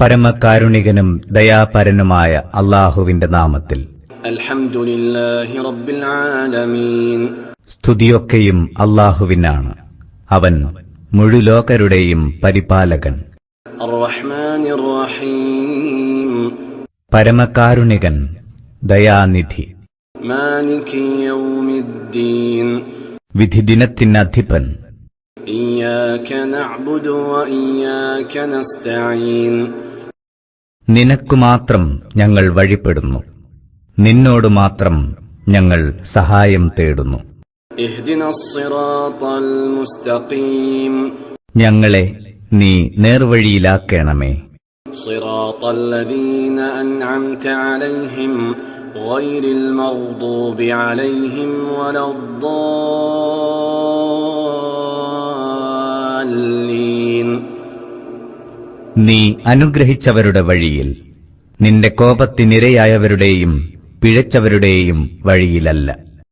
പരമകാരുണികനും ദയാപരനുമായ അള്ളാഹുവിന്റെ നാമത്തിൽ സ്തുതിയൊക്കെയും അള്ളാഹുവിനാണ്. അവൻ മുഴുലോകരുടെയും പരിപാലകൻ. പരമകാരുണികൻ ദയാനിധി. വിധിദിനത്തിനധിപൻ. നിനക്കു മാത്രം ഞങ്ങൾ വഴിപ്പെടുന്നു. നിന്നോട് മാത്രം ഞങ്ങൾ സഹായം തേടുന്നു. ഞങ്ങളെ നീ നേർവഴിയിലാക്കണമേ. അലൈഹിം ഗൈറിൽ മഗ്ദൂബി അലൈഹിം വലദ്ദാ നീ അനുഗ്രഹിച്ചവരുടെ വഴിയിൽ നിന്റെ കോപത്തിനിരയായവരുടെയും പിഴച്ചവരുടെയും വഴിയിലല്ല.